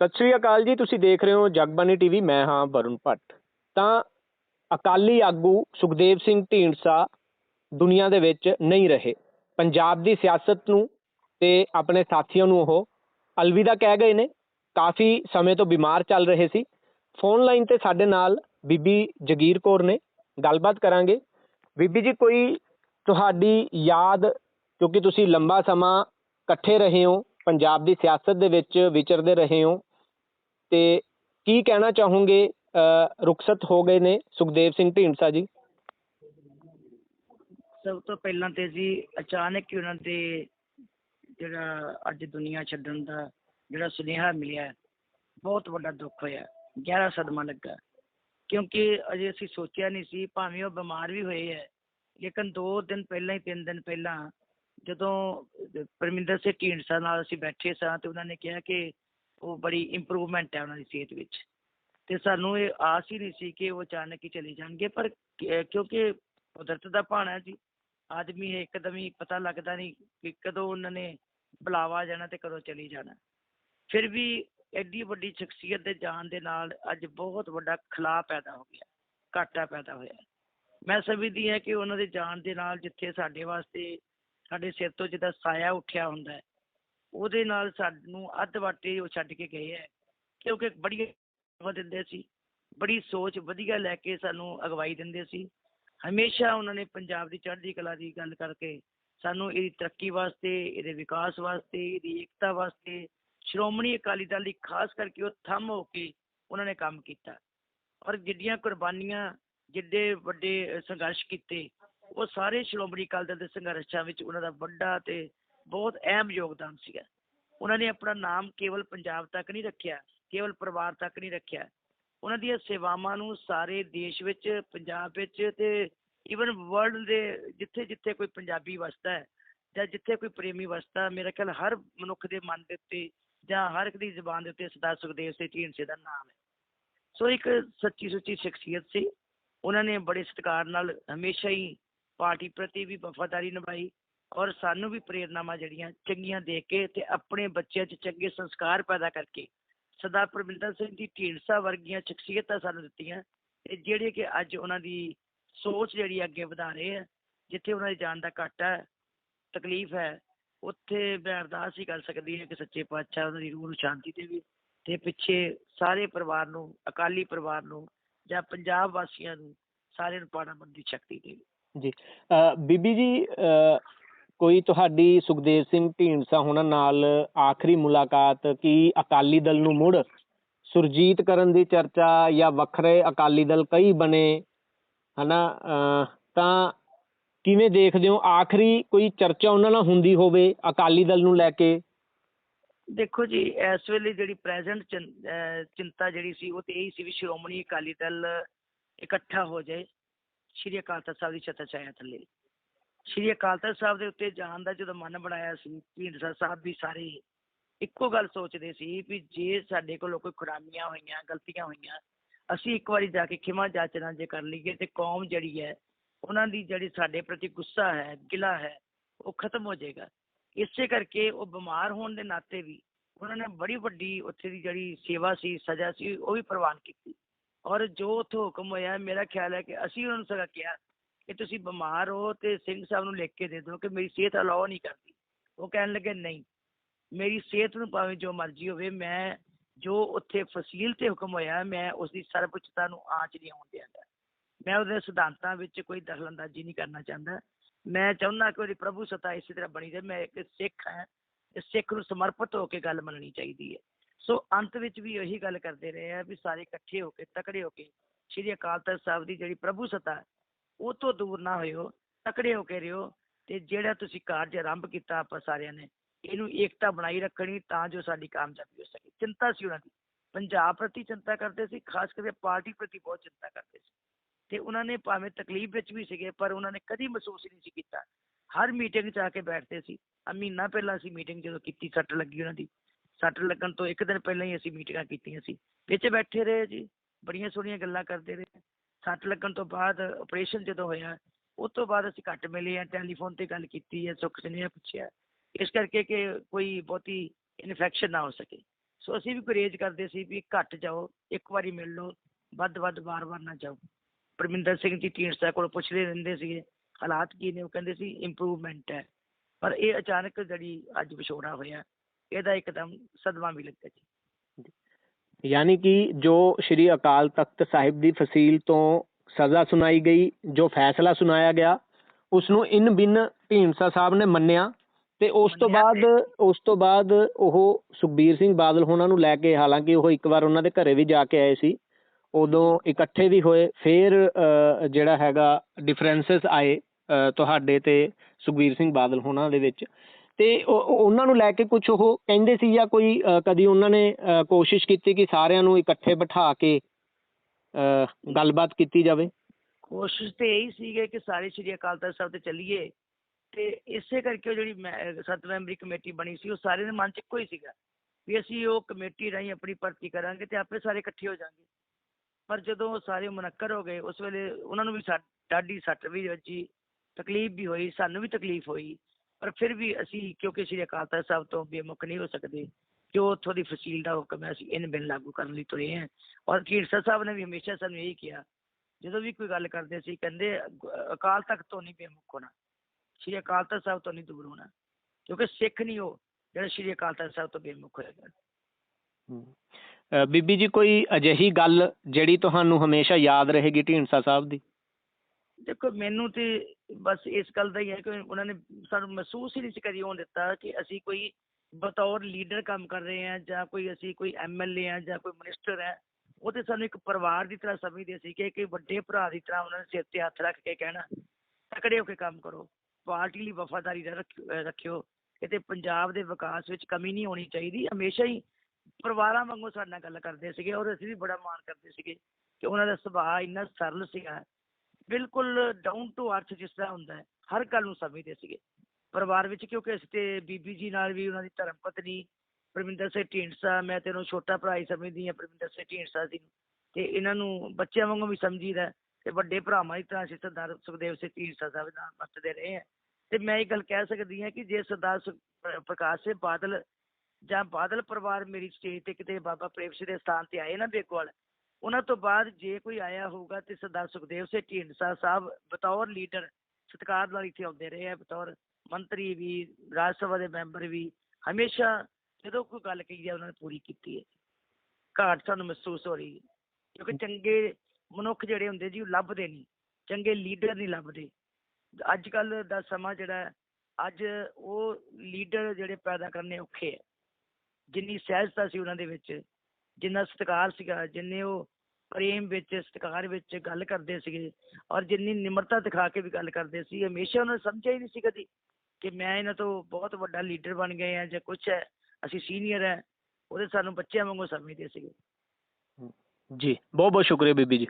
ਸਤਿ ਸ਼੍ਰੀ ਅਕਾਲ ਜੀ, ਤੁਸੀਂ ਦੇਖ ਰਹੇ ਹੋ ਜਗਬਾਨੀ ਟੀਵੀ, ਮੈਂ ਹਾਂ ਵਰੁਣ ਭੱਟ। ਤਾਂ ਅਕਾਲੀ ਆਗੂ ਸੁਖਦੇਵ ਸਿੰਘ ਢੀਂਡਸਾ ਦੁਨੀਆ ਦੇ ਵਿੱਚ ਨਹੀਂ ਰਹੇ। ਪੰਜਾਬ ਦੀ ਸਿਆਸਤ ਨੂੰ ਤੇ ਆਪਣੇ ਸਾਥੀਆਂ ਨੂੰ ਉਹ ਅਲਵਿਦਾ ਕਹਿ ਗਏ ਨੇ। ਕਾਫੀ ਸਮੇਂ ਤੋਂ ਬਿਮਾਰ ਚੱਲ ਰਹੇ ਸੀ। ਫੋਨ ਲਾਈਨ ਤੇ ਸਾਡੇ ਨਾਲ ਬੀਬੀ ਜਗੀਰ ਕੌਰ ਨੇ। ਗੱਲਬਾਤ ਕਰਾਂਗੇ। ਬੀਬੀ ਜੀ, ਕੋਈ ਤੁਹਾਡੀ ਯਾਦ, ਕਿਉਂਕਿ ਤੁਸੀਂ ਲੰਬਾ ਸਮਾਂ ਇਕੱਠੇ ਰਹੇ ਹੋ, ਪੰਜਾਬ ਦੀ ਸਿਆਸਤ ਦੇ ਵਿੱਚ ਵਿਚਰਦੇ ਰਹੇ ਹੋ ਤੇ ਕੀ ਕਹਿਣਾ ਚਾਹੋਗੇ ਰੁਖਸਤ ਹੋ ਗਏ ਨੇ ਸੁਖਦੇਵ ਸਿੰਘ ਢੀਂਡਸਾ ਜੀ? ਸਭ ਤੋਂ ਪਹਿਲਾਂ ਤੇ ਜੀ ਅਚਾਨਕ ਹੀ ਉਹਨਾਂ ਦੇ ਜਿਹੜਾ ਅੱਜ ਦੁਨੀਆ ਛੱਡਣ ਦਾ ਜਿਹੜਾ ਸੁਨੇਹਾ ਮਿਲਿਆ, ਬਹੁਤ ਵੱਡਾ ਦੁੱਖ ਹੋਇਆ, ਗਹਿਰਾ ਸਦਮਾ ਲੱਗਾ। ਕਿਉਂਕਿ ਅਜੇ ਅਸੀਂ ਸੋਚਿਆ ਨਹੀਂ ਸੀ, ਭਾਵੇਂ ਉਹ ਬਿਮਾਰ ਵੀ ਹੋਏ ਹੈ, ਲੇਕਿਨ 2 ਦਿਨ ਪਹਿਲਾਂ ਹੀ 3 ਦਿਨ ਪਹਿਲਾਂ ਜਦੋਂ ਪਰਮਿੰਦਰ ਸਿੰਘ ਢੀਂਡਸਾ ਨਾਲ ਅਸੀਂ ਬੈਠੇ ਸਾਂ ਤੇ ਉਹਨਾਂ ਨੇ ਕਿਹਾ ਕਿ ਉਹ ਬੜੀ ਇੰਪਰੂਵਮੈਂਟ ਹੈ ਉਹਨਾਂ ਦੀ ਸਿਹਤ ਵਿੱਚ। ਤੇ ਸਾਨੂੰ ਇਹ ਆਸ ਹੀ ਨਹੀਂ ਸੀ ਕਿ ਉਹ ਅਚਾਨਕ ਹੀ ਚਲੇ ਜਾਣਗੇ, ਪਰ ਕਿਉਂਕਿ ਕੁਦਰਤ ਦਾ ਭਾਣਾ ਜੀ, ਆਦਮੀ ਇੱਕਦਮ ਹੀ ਪਤਾ ਲੱਗਦਾ ਨਹੀਂ ਕਿ ਕਦੋਂ ਉਹਨਾਂ ਨੇ ਬੁਲਾਵਾ ਜਾਣਾ ਤੇ ਕਦੋਂ ਚਲੀ ਜਾਣਾ। ਫਿਰ ਵੀ ਐਡੀ ਵੱਡੀ ਸ਼ਖਸੀਅਤ ਦੇ ਜਾਣ ਦੇ ਨਾਲ ਅੱਜ ਬਹੁਤ ਵੱਡਾ ਖਲਾ ਪੈਦਾ ਹੋ ਗਿਆ, ਘਾਟਾ ਪੈਦਾ ਹੋਇਆ। ਮੈਂ ਸਮਝਦੀ ਹਾਂ ਕਿ ਉਹਨਾਂ ਦੇ ਜਾਣ ਦੇ ਨਾਲ ਜਿੱਥੇ ਸਾਡੇ ਵਾਸਤੇ, ਸਾਡੇ ਸਿਰ ਤੋਂ ਜਿੱਦਾਂ ਸਾਇਆ ਉੱਠਿਆ ਹੁੰਦਾ ਹੈ ਉਹਦੇ ਨਾਲ ਸਾਨੂੰ ਅੱਧ ਵਾਟੇ ਉਹ ਛੱਡ ਕੇ ਗਏ ਹੈ, ਕਿਉਂਕਿ ਬੜੀ ਦਿੰਦੇ ਸੀ, ਬੜੀ ਸੋਚ ਵਧੀਆ ਲੈ ਕੇ ਸਾਨੂੰ ਅਗਵਾਈ ਦਿੰਦੇ ਸੀ। ਹਮੇਸ਼ਾ ਉਹਨਾਂ ਨੇ ਪੰਜਾਬ ਦੀ ਚੜ੍ਹਦੀ ਕਲਾ ਦੀ ਗੱਲ ਕਰਕੇ ਸਾਨੂੰ ਇਹਦੀ ਤਰੱਕੀ ਵਾਸਤੇ, ਇਹਦੇ ਵਿਕਾਸ ਵਾਸਤੇ, ਇਹਦੀ ਏਕਤਾ ਵਾਸਤੇ, ਸ਼੍ਰੋਮਣੀ ਅਕਾਲੀ ਦਲ ਦੀ ਖਾਸ ਕਰਕੇ ਉਹ ਥੰਮ ਹੋ ਕੇ ਉਹਨਾਂ ਨੇ ਕੰਮ ਕੀਤਾ। ਔਰ ਜਿੱਡੀਆਂ ਕੁਰਬਾਨੀਆਂ, ਜਿੱਡੇ ਵੱਡੇ ਸੰਘਰਸ਼ ਕੀਤੇ, ਉਹ ਸਾਰੇ ਸ਼੍ਰੋਮਣੀ ਅਕਾਲੀ ਦਲ ਦੇ ਸੰਘਰਸ਼ਾਂ ਵਿੱਚ ਉਹਨਾਂ ਦਾ ਵੱਡਾ ਤੇ ਬਹੁਤ ਅਹਿਮ ਯੋਗਦਾਨ ਸੀਗਾ। ਉਹਨਾਂ ਨੇ ਆਪਣਾ ਨਾਮ ਕੇਵਲ ਪੰਜਾਬ ਤੱਕ ਨਹੀਂ ਰੱਖਿਆ, ਕੇਵਲ ਪਰਿਵਾਰ ਤੱਕ ਨਹੀਂ ਰੱਖਿਆ। ਉਹਨਾਂ ਦੀਆਂ ਸੇਵਾਵਾਂ ਨੂੰ ਸਾਰੇ ਦੇਸ਼ ਵਿੱਚ, ਪੰਜਾਬ ਵਿੱਚ ਤੇ ਈਵਨ ਵਰਲਡ ਦੇ ਜਿੱਥੇ ਜਿੱਥੇ ਕੋਈ ਪੰਜਾਬੀ ਵਸਦਾ ਹੈ ਜਾਂ ਜਿੱਥੇ ਕੋਈ ਪ੍ਰੇਮੀ ਵਸਦਾ, ਮੇਰਾ ਖਿਆਲ ਹਰ ਮਨੁੱਖ ਦੇ ਮਨ ਦੇ ਉੱਤੇ ਜਾਂ ਹਰ ਇੱਕ ਦੀ ਜ਼ੁਬਾਨ ਦੇ ਉੱਤੇ ਸਰਦਾਰ ਸੁਖਦੇਵ ਸਿੰਘ ਢੀਂਡਸੇ ਦਾ ਨਾਮ ਹੈ। ਸੋ ਇੱਕ ਸੱਚੀ ਸੁੱਚੀ ਸ਼ਖਸੀਅਤ ਸੀ। ਉਹਨਾਂ ਨੇ ਬੜੇ ਸਤਿਕਾਰ ਨਾਲ ਹਮੇਸ਼ਾ ਹੀ ਪਾਰਟੀ ਪ੍ਰਤੀ ਵੀ ਵਫਾਦਾਰੀ ਨਿਭਾਈ। ਔਰ ਸਾਨੂੰ ਵੀ ਪ੍ਰੇਰਨਾਵਾਂ ਜਿਹੜੀਆਂ ਚੰਗੀਆਂ ਦੇ ਕੇ ਤੇ ਆਪਣੇ ਬੱਚਿਆਂ 'ਚ ਚੰਗੇ ਸੰਸਕਾਰ ਪੈਦਾ ਕਰਕੇ ਸਰਦਾਰ ਪਰਮਿੰਦਰ ਸਿੰਘ ਦੀ ਢੀਂਡਸਾ ਵਰਗੀਆਂ ਸ਼ਖਸੀਅਤਾਂ ਸਾਨੂੰ ਦਿੱਤੀਆਂ ਤੇ ਜਿਹੜੇ ਕਿ ਅੱਜ ਉਹਨਾਂ ਦੀ ਸੋਚ ਜਿਹੜੀ ਅੱਗੇ ਵਧਾ ਰਹੇ ਆ, ਜਿੱਥੇ ਉਹਨਾਂ ਦੇ ਜਾਣ ਦਾ ਘਾਟਾ ਹੈ, ਤਕਲੀਫ ਹੈ, ਉੱਥੇ ਮੈਂ ਅਰਦਾਸ ਹੀ ਕਰ ਸਕਦੀ ਹਾਂ ਕਿ ਸੱਚੇ ਪਾਤਸ਼ਾਹ ਉਹਨਾਂ ਦੀ ਰੂਹ ਨੂੰ ਸ਼ਾਂਤੀ ਦੇਵੇ ਤੇ ਪਿੱਛੇ ਸਾਰੇ ਪਰਿਵਾਰ ਨੂੰ, ਅਕਾਲੀ ਪਰਿਵਾਰ ਨੂੰ ਜਾਂ ਪੰਜਾਬ ਵਾਸੀਆਂ ਨੂੰ ਸਾਰਿਆਂ ਨੂੰ ਪਾਣਾ ਦੀ ਸ਼ਕਤੀ ਦੇਵੇ। ਜੀ ਬੀਬੀ ਜੀ, ਅਹ ਕੋਈ ਤੁਹਾਡੀ ਸੁਖਦੇਵ ਸਿੰਘ ਢੀਂਡਸਾ ਹੋਣਾ ਨਾਲ ਆਖਰੀ ਮੁਲਾਕਾਤ ਕੀ ਅਕਾਲੀ ਦਲ ਨੂੰ ਮੁੜ ਸੁਰਜੀਤ ਕਰਨ ਦੀ ਚਰਚਾ ਜਾਂ ਵੱਖਰੇ ਅਕਾਲੀ ਦਲ ਕਈ ਬਣੇ? ਹਨਾ ਤਾਂ ਕਿਵੇਂ ਦੇਖਦੇ ਹੋ? ਆਖਰੀ ਕੋਈ ਚਰਚਾ ਉਹਨਾਂ ਨਾਲ ਹੁੰਦੀ ਹੋਵੇ ਅਕਾਲੀ ਦਲ ਨੂੰ ਲੈ ਕੇ? ਦੇਖੋ ਜੀ, ਇਸ ਵੇਲੇ ਜਿਹੜੀ ਪ੍ਰੈਜ਼ੈਂਟ ਚਿੰਤਾ ਜਿਹੜੀ ਸੀ, ਉਹ ਤੇ ਇਹੀ ਸੀ ਵੀ ਸ਼੍ਰੋਮਣੀ ਅਕਾਲੀ ਦਲ ਇਕੱਠਾ ਹੋ ਜਾਏ। ਸ਼੍ਰੀ ਅਕਾਲ ਤਖਤ ਸਾਹਿਬ ਦੀ ਛੱਤ ਛਾਇਆ ਥੱਲੇ। ਸ਼੍ਰੀ ਅਕਾਲ ਤਖਤ ਸਾਹਿਬ ਦੇ ਉੱਤੇ ਜਾਣ ਦਾ ਜਦੋਂ ਮਨ ਬਣਾਇਆ ਸੀ ਢੀਂਡਸਾ ਸਾਹਿਬ ਵੀ ਸਾਰੇ ਇੱਕੋ ਗੱਲ ਸੋਚਦੇ ਸੀ ਵੀ ਜੇ ਸਾਡੇ ਕੋਲੋਂ ਕੋਈ ਖੁਰਾਮੀਆਂ ਹੋਈਆਂ, ਗਲਤੀਆਂ ਹੋਈਆਂ, ਅਸੀਂ ਇੱਕ ਵਾਰੀ ਜਾ ਕੇ ਖਿਮਾ ਜਾਚਨਾ ਜੇ ਕਰ ਲਈਏ ਤੇ ਕੌਮ ਜਿਹੜੀ ਹੈ, ਉਹਨਾਂ ਦੀ ਜਿਹੜੀ ਸਾਡੇ ਪ੍ਰਤੀ ਗੁੱਸਾ ਹੈ, ਗਿਲਾ ਹੈ, ਉਹ ਖਤਮ ਹੋ ਜਾਏਗਾ। ਇਸੇ ਕਰਕੇ ਉਹ ਬਿਮਾਰ ਹੋਣ ਦੇ ਨਾਤੇ ਵੀ ਉਹਨਾਂ ਨੇ ਬੜੀ ਵੱਡੀ ਉੱਥੇ ਦੀ ਜਿਹੜੀ ਸੇਵਾ ਸੀ, ਸਜ਼ਾ ਸੀ, ਉਹ ਵੀ ਪ੍ਰਵਾਨ ਕੀਤੀ। ਔਰ ਜੋ ਉੱਥੋਂ ਹੁਕਮ ਹੋਇਆ, ਮੇਰਾ ਖਿਆਲ ਹੈ ਕਿ ਅਸੀਂ ਉਹਨਾਂ ਨੂੰ ਸਗਾ ਕਿਹਾ ਕਿ ਤੁਸੀਂ ਬਿਮਾਰ ਹੋ ਤੇ ਸਿੰਘ ਸਾਹਿਬ ਨੂੰ ਲਿਖ ਕੇ ਦੇ ਦਿਓ ਕਿ ਮੇਰੀ ਸਿਹਤ ਅਲਾਓ ਨਹੀਂ ਕਰਦੀ। ਉਹ ਕਹਿਣ ਲੱਗੇ, ਨਹੀਂ, ਮੇਰੀ ਸਿਹਤ ਨੂੰ ਭਾਵੇਂ ਜੋ ਮਰਜ਼ੀ ਹੋਵੇ, ਮੈਂ ਜੋ ਉੱਥੇ ਫਸੀਲ ਤੇ ਹੁਕਮ ਹੋਇਆ, ਮੈਂ ਉਸ ਦੀ ਸਰਵਉੱਚਤਾ ਨੂੰ ਆਂਚ ਨਹੀਂ ਆਉਣ ਦਿਆਂਗਾ। ਮੈਂ ਉਹਦੇ ਸਿਧਾਂਤਾਂ ਵਿੱਚ ਕੋਈ ਦਖਲਅੰਦਾਜ਼ੀ ਨਹੀਂ ਕਰਨਾ ਚਾਹੁੰਦਾ। ਮੈਂ ਚਾਹੁੰਦਾ ਕਿ ਉਹਦੀ ਪ੍ਰਭੂ ਸਤਾ ਇਸੇ ਤਰ੍ਹਾਂ ਬਣੀ ਰਹੇ। ਮੈਂ ਇੱਕ ਸਿੱਖ ਹਾਂ, ਤੇ ਸਿੱਖ ਨੂੰ ਸਮਰਪਿਤ ਹੋ ਕੇ ਗੱਲ ਮੰਨਣੀ ਚਾਹੀਦੀ ਹੈ। ਸੋ ਅੰਤ ਵਿੱਚ ਵੀ ਇਹੀ ਗੱਲ ਕਰਦੇ ਰਹੇ ਆ ਵੀ ਸਾਰੇ ਇਕੱਠੇ ਹੋ ਕੇ, ਤਕੜੇ ਹੋ ਕੇ ਸ਼੍ਰੀ ਅਕਾਲ ਤਖਤ ਸਾਹਿਬ ਦੀ ਜਿਹੜੀ ਪ੍ਰਭੂ ਸਤਾ ਉਹ ਤੋਂ ਦੂਰ ਨਾ ਹੋਇਓ, ਤਕੜੇ ਹੋ ਕੇ ਰਿਓ ਤੇ ਜਿਹੜਾ ਤੁਸੀਂ ਕਾਰਜ ਆਰੰਭ ਕੀਤਾ ਆਪਾਂ ਸਾਰਿਆਂ ਨੇ, ਇਹਨੂੰ ਏਕਤਾ ਬਣਾਈ ਰੱਖਣੀ ਤਾਂ ਜੋ ਸਾਡੀ ਕਾਮਯਾਬੀ ਹੋ ਸਕੇ। ਚਿੰਤਾ ਸੀ ਉਹਨਾਂ ਦੀ। ਪੰਜਾਬ ਪ੍ਰਤੀ ਚਿੰਤਾ ਕਰਦੇ ਸੀ, ਖਾਸ ਕਰਕੇ ਪਾਰਟੀ ਪ੍ਰਤੀ ਬਹੁਤ ਚਿੰਤਾ ਕਰਦੇ ਸੀ। ਤੇ ਉਹਨਾਂ ਨੇ ਭਾਵੇਂ ਤਕਲੀਫ ਵਿੱਚ ਵੀ ਸੀਗੇ, ਪਰ ਉਹਨਾਂ ਨੇ ਕਦੀ ਮਹਿਸੂਸ ਨਹੀਂ ਸੀ ਕੀਤਾ। ਹਰ ਮੀਟਿੰਗ 'ਚ ਆ ਕੇ ਬੈਠਦੇ ਸੀ। ਆ ਮਹੀਨਾ ਪਹਿਲਾਂ ਅਸੀਂ ਮੀਟਿੰਗ ਜਦੋਂ ਕੀਤੀ, ਸੱਟ ਲੱਗੀ ਉਹਨਾਂ ਦੀ। ਸੱਟ ਲੱਗਣ ਤੋਂ ਇੱਕ ਦਿਨ ਪਹਿਲਾਂ ਹੀ ਅਸੀਂ ਮੀਟਿੰਗਾਂ ਕੀਤੀਆਂ ਸੀ। ਵਿੱਚ ਬੈਠੇ ਰਹੇ ਜੀ, ਬੜੀਆਂ ਸੋਹਣੀਆਂ ਗੱਲਾਂ ਕਰਦੇ ਰਹੇ। ਸੱਟ ਲੱਗਣ ਤੋਂ ਬਾਅਦ ਆਪਰੇਸ਼ਨ ਜਦੋਂ ਹੋਇਆ, ਉਸ ਤੋਂ ਬਾਅਦ ਅਸੀਂ ਘੱਟ ਮਿਲੇ ਆ ਟੈਲੀਫੋਨ ਤੇ ਗੱਲ ਕੀਤੀ ਹੈ, ਸੁੱਖ ਸੁਨੇਹਾ ਪੁੱਛਿਆ। ਇਸ ਕਰਕੇ ਕਿ ਕੋਈ ਬਹੁਤੀ ਇਨਫੈਕਸ਼ਨ ਨਾ ਹੋ ਸਕੇ। ਸੋ ਅਸੀਂ ਵੀ ਗੁਰੇਜ਼ ਕਰਦੇ ਸੀ ਵੀ ਘੱਟ ਜਾਓ, ਇੱਕ ਵਾਰੀ ਮਿਲ ਲਓ, ਵੱਧ ਵੱਧ ਵਾਰ-ਵਾਰ ਨਾ ਜਾਓ। ਪਰਮਿੰਦਰ ਸਿੰਘ ਜੀ ਢੀਂਡਸਾ ਕੋਲ ਪੁੱਛਦੇ ਰਹਿੰਦੇ ਸੀਗੇ, ਹਾਲਾਤ ਕੀ ਨੇ? ਉਹ ਕਹਿੰਦੇ ਸੀ ਇੰਪਰੂਵਮੈਂਟ ਹੈ। ਪਰ ਇਹ ਅਚਾਨਕ ਜਿਹੜੀ ਅੱਜ ਵਿਛੋੜਾ ਹੋਇਆ, ਇਹਦਾ ਇੱਕਦਮ ਸਦਮਾ ਵੀ ਲੱਗਾ ਜੀ। ਯਾਨੀ ਕਿ ਜੋ ਸ਼੍ਰੀ ਅਕਾਲ ਤਖਤ ਸਾਹਿਬ ਦੀ ਫਸੀਲ ਤੋਂ ਸਜ਼ਾ ਸੁਣਾਈ ਗਈ ਜੋ ਫੈਸਲਾ ਸੁਣਾਇਆ ਗਿਆ ਉਸ ਨੂੰ ਇਨ ਬਿਨ ਢੀਂਡਸਾ ਸਾਹਿਬ ਨੇ ਮੰਨਿਆ ਤੇ ਉਸ ਤੋਂ ਬਾਅਦ ਉਸ ਤੋਂ ਬਾਅਦ ਉਹ ਸੁਖਬੀਰ ਸਿੰਘ ਬਾਦਲ ਹੋਣਾ ਨੂੰ ਲੈ ਕੇ ਹਾਲਾਂਕਿ ਉਹ ਇੱਕ ਵਾਰ ਉਹਨਾਂ ਦੇ ਘਰੇ ਵੀ ਜਾ ਕੇ ਆਏ ਸੀ ਉਦੋਂ ਇਕੱਠੇ ਵੀ ਹੋਏ ਫਿਰ ਜਿਹੜਾ ਹੈਗਾ ਡਿਫਰੈਂਸਸ ਆਏ ਤੁਹਾਡੇ ਤੇ ਸੁਖਬੀਰ ਸਿੰਘ ਬਾਦਲ ਹੋਣਾ ਦੇ ਵਿੱਚ। ਤੇ ਉਹਨਾਂ ਨੂੰ ਲੈ ਕੇ ਕੁਝ ਉਹ ਕਹਿੰਦੇ ਸੀ ਜਾਂ ਕੋਈ ਕਦੀ ਉਹਨਾਂ ਨੇ ਕੋਸ਼ਿਸ਼ ਕੀਤੀ ਕਿ ਸਾਰਿਆਂ ਨੂੰ ਇਕੱਠੇ ਬਿਠਾ ਕੇ ਗੱਲਬਾਤ ਕੀਤੀ ਜਾਵੇ? ਕੋਸ਼ਿਸ਼ ਤੇ ਇਹੀ ਸੀਗੇ ਕਿ ਸਾਰੇ ਸ਼੍ਰੀ ਅਕਾਲ ਤਖਤ ਸਾਹਿਬ ਤੇ ਚੱਲੀਏ ਤੇ ਇਸੇ ਕਰਕੇ ਉਹ ਜਿਹੜੀ ਸੱਤ ਮੈਂਬਰੀ ਕਮੇਟੀ ਬਣੀ ਸੀ, ਉਹ ਸਾਰੇ ਦੇ ਮਨ ਚ ਇੱਕੋ ਹੀ ਸੀਗਾ ਵੀ ਅਸੀਂ ਉਹ ਕਮੇਟੀ ਰਾਹੀਂ ਆਪਣੀ ਭਰਤੀ ਕਰਾਂਗੇ ਤੇ ਆਪੇ ਸਾਰੇ ਇਕੱਠੇ ਹੋ ਜਾਾਂਗੇ। ਪਰ ਜਦੋਂ ਉਹ ਸਾਰੇ ਮੁਨੱਕਰ ਹੋ ਗਏ, ਉਸ ਵੇਲੇ ਉਹਨਾਂ ਨੂੰ ਵੀ ਡਾਢੀ ਸੱਟ ਵੀ ਵੱਜੀ, ਤਕਲੀਫ ਵੀ ਹੋਈ, ਸਾਨੂੰ ਵੀ ਤਕਲੀਫ ਹੋਈ। ਪਰ ਫਿਰ ਵੀ ਅਸੀਂ ਕਿਉਂਕਿ ਸ਼੍ਰੀ ਅਕਾਲ ਤਖਤ ਸਾਹਿਬ ਤੋਂ ਬੇਮੁਖ ਨਹੀਂ ਹੋ ਸਕਦੇ, ਜੋ ਉੱਥੋਂ ਦੀ ਫਸੀਲ ਦਾ ਹੁਕਮ ਹੈ, ਅਸੀਂ ਇਨ ਬਿਨ ਲਾਗੂ ਕਰਨ ਲਈ ਤੁਰੇ ਹਾਂ। ਔਰ ਢੀਂਡਸਾ ਸਾਹਿਬ ਨੇ ਵੀ ਹਮੇਸ਼ਾ ਸਾਨੂੰ ਇਹੀ ਕਿਹਾ, ਜਦੋਂ ਵੀ ਕੋਈ ਗੱਲ ਕਰਦੇ ਸੀ ਕਹਿੰਦੇ ਅਕਾਲ ਤਖਤ ਤੋਂ ਨਹੀਂ ਬੇਮੁਖ ਹੋਣਾ, ਸ਼੍ਰੀ ਅਕਾਲ ਤਖਤ ਸਾਹਿਬ ਤੋਂ ਨਹੀਂ ਦੂਰ ਹੋਣਾ, ਕਿਉਂਕਿ ਸਿੱਖ ਨਹੀਂ ਉਹ, ਜਿਹੜਾ ਸ਼੍ਰੀ ਅਕਾਲ ਤਖਤ ਸਾਹਿਬ ਤੋਂ ਬੇਮੁਖ ਹੋਏਗਾ ਬੀਬੀ ਜੀ ਕੋਈ ਅਜਿਹੀ ਗੱਲ ਜਿਹੜੀ ਤੁਹਾਨੂੰ ਹਮੇਸ਼ਾ ਯਾਦ ਰਹੇਗੀ ਢੀਂਡਸਾ ਸਾਹਿਬ ਦੀ? ਦੇਖੋ, ਮੈਨੂੰ ਤੇ ਬਸ ਇਸ ਗੱਲ ਦਾ ਹੀ ਹੈ ਕਿ ਉਹਨਾਂ ਨੇ ਸਾਨੂੰ ਮਹਿਸੂਸ ਹੀ ਨਹੀਂ ਸੀ ਕਦੀ ਹੋਣ ਦਿੱਤਾ ਕਿ ਅਸੀਂ ਕੋਈ ਬਤੌਰ ਲੀਡਰ ਕੰਮ ਕਰ ਰਹੇ ਹਾਂ ਜਾਂ ਕੋਈ ਅਸੀਂ ਕੋਈ ਐਮਐਲਏ ਹਾਂ ਜਾਂ ਕੋਈ ਮਿਨਿਸਟਰ ਹੈ। ਉਹ ਤੇ ਸਾਨੂੰ ਇੱਕ ਪਰਿਵਾਰ ਦੀ ਤਰ੍ਹਾਂ ਸਮਝਦੇ ਸੀ ਕਿ ਇੱਕ ਵੱਡੇ ਭਰਾ ਦੀ ਤਰ੍ਹਾਂ ਉਹਨਾਂ ਨੇ ਸਿਰ ਤੇ ਹੱਥ ਰੱਖ ਕੇ ਕਹਿਣਾ, ਤਕੜੇ ਹੋ ਕੇ ਕੰਮ ਕਰੋ, ਪਾਰਟੀ ਲਈ ਵਫਾਦਾਰੀ ਰੱਖਿਓ, ਕਿਤੇ ਪੰਜਾਬ ਦੇ ਵਿਕਾਸ ਵਿੱਚ ਕਮੀ ਨਹੀਂ ਹੋਣੀ ਚਾਹੀਦੀ। ਹਮੇਸ਼ਾ ਹੀ ਪਰਿਵਾਰਾਂ ਵਾਂਗੂ ਸਾਡੇ ਨਾਲ ਗੱਲ ਕਰਦੇ ਸੀਗੇ ਔਰ ਅਸੀਂ ਵੀ ਬੜਾ ਮਾਣ ਕਰਦੇ ਸੀਗੇ ਕਿ ਉਹਨਾਂ ਦਾ ਸੁਭਾਅ ਇੰਨਾ ਸਰਲ ਸੀਗਾ। ਬਿਲਕੁਲ ਡਾਊਨ ਟੂ ਅਰਥ ਜਿਸ ਤਰ੍ਹਾਂ ਹੁੰਦਾ ਹੈ, ਹਰ ਗੱਲ ਨੂੰ ਸਮਝਦੇ ਸੀਗੇ। ਪਰਿਵਾਰ ਵਿੱਚ ਕਿਉਂਕਿ ਅਸੀਂ ਤੇ ਬੀਬੀ ਜੀ ਨਾਲ ਵੀ ਉਹਨਾਂ ਦੀ ਧਰਮ ਪਤਨੀ ਪਰਮਿੰਦਰ ਸਿੰਘ ਢੀਂਡਸਾ, ਮੈਂ ਤੇ ਉਹਨੂੰ ਛੋਟਾ ਭਰਾ ਹੀ ਸਮਝਦੀ ਹਾਂ, ਪਰਮਿੰਦਰ ਸਿੰਘ ਢੀਂਡਸਾ ਜੀ ਤੇ ਇਹਨਾਂ ਨੂੰ ਬੱਚਿਆਂ ਵਾਂਗੂ ਵੀ ਸਮਝੀਦਾ ਤੇ ਵੱਡੇ ਭਰਾਵਾਂ ਦੀ ਤਰ੍ਹਾਂ ਅਸੀਂ ਸਰਦਾਰ ਸੁਖਦੇਵ ਸਿੰਘ ਢੀਂਡਸਾ ਸਾਹਿਬ ਨਾਲ ਵਰਤਦੇ ਰਹੇ ਹਾਂ। ਤੇ ਮੈਂ ਇਹ ਗੱਲ ਕਹਿ ਸਕਦੀ ਹਾਂ ਕਿ ਜੇ ਸਰਦਾਰ ਪ੍ਰਕਾਸ਼ ਸਿੰਘ ਬਾਦਲ ਜਾਂ ਬਾਦਲ ਪਰਿਵਾਰ ਮੇਰੀ ਸਟੇਜ ਤੇ ਕਿਤੇ ਬਾਬਾ ਪ੍ਰੇਮ ਸਿੰਘ ਦੇ ਸਥਾਨ ਤੇ ਆਏ ਨਾ ਬੇਗੋਲ ਉਹਨਾਂ ਤੋਂ ਬਾਅਦ ਜੇ ਕੋਈ ਆਇਆ ਹੋਊਗਾ ਤੇ ਸਰਦਾਰ ਸੁਖਦੇਵ ਸਿੰਘ ਢੀਂਡਸਾ ਸਾਹਿਬ ਬਤੌਰ ਲੀਡਰ ਸਤਿਕਾਰ ਨਾਲ ਇੱਥੇ ਆਉਂਦੇ ਰਹੇ ਆ ਬਤੌਰ ਮੰਤਰੀ ਵੀ ਰਾਜ ਸਭਾ ਦੇ ਮੈਂਬਰ ਵੀ ਹਮੇਸ਼ਾ ਜਦੋਂ ਕੋਈ ਗੱਲ ਕਹੀ ਹੈ ਉਹਨਾਂ ਨੇ ਪੂਰੀ ਕੀਤੀ ਹੈ। ਘਾਟ ਸਾਨੂੰ ਮਹਿਸੂਸ ਹੋ ਰਹੀ ਹੈ ਕਿਉਂਕਿ ਚੰਗੇ ਮਨੁੱਖ ਜਿਹੜੇ ਹੁੰਦੇ ਜੀ ਉਹ ਲੱਭਦੇ ਨਹੀਂ ਚੰਗੇ ਲੀਡਰ ਨਹੀਂ ਲੱਭਦੇ। ਅੱਜ ਕੱਲ ਦਾ ਸਮਾਂ ਜਿਹੜਾ ਅੱਜ ਉਹ ਲੀਡਰ ਜਿਹੜੇ ਪੈਦਾ ਕਰਨੇ ਔਖੇ ਹੈ। ਜਿੰਨੀ ਸਹਿਜਤਾ ਸੀ ਉਹਨਾਂ ਦੇ ਵਿੱਚ ਜਿੰਨਾ ਸਤਿਕਾਰ ਸੀਗਾ, ਜਿੰਨੇ ਉਹ ਪ੍ਰੇਮ ਵਿੱਚ, ਸਤਿਕਾਰ ਵਿੱਚ ਗੱਲ ਕਰਦੇ ਸੀਗੇ ਔਰ ਜਿੰਨੀ ਨਿਮਰਤਾ ਦਿਖਾ ਕੇ ਵੀ ਗੱਲ ਕਰਦੇ ਸੀ, ਹਮੇਸ਼ਾ ਉਹਨਾਂ ਨੇ ਸਮਝਿਆ ਹੀ ਨਹੀਂ ਸੀ ਕਦੀ ਕਿ ਮੈਂ ਇਹਨਾਂ ਤੋਂ ਬਹੁਤ ਵੱਡਾ ਲੀਡਰ ਬਣ ਗਏ ਆ ਜਾਂ ਕੁਝ ਹੈ, ਅਸੀਂ ਸੀਨੀਅਰ ਹੈ, ਉਹਦੇ ਸਾਨੂੰ ਬੱਚਿਆਂ ਵਾਂਗੂ ਸਮਝਦੇ ਸੀਗੇ। ਜੀ ਬਹੁਤ ਬਹੁਤ ਸ਼ੁਕਰੀਆ ਬੀਬੀ ਜੀ।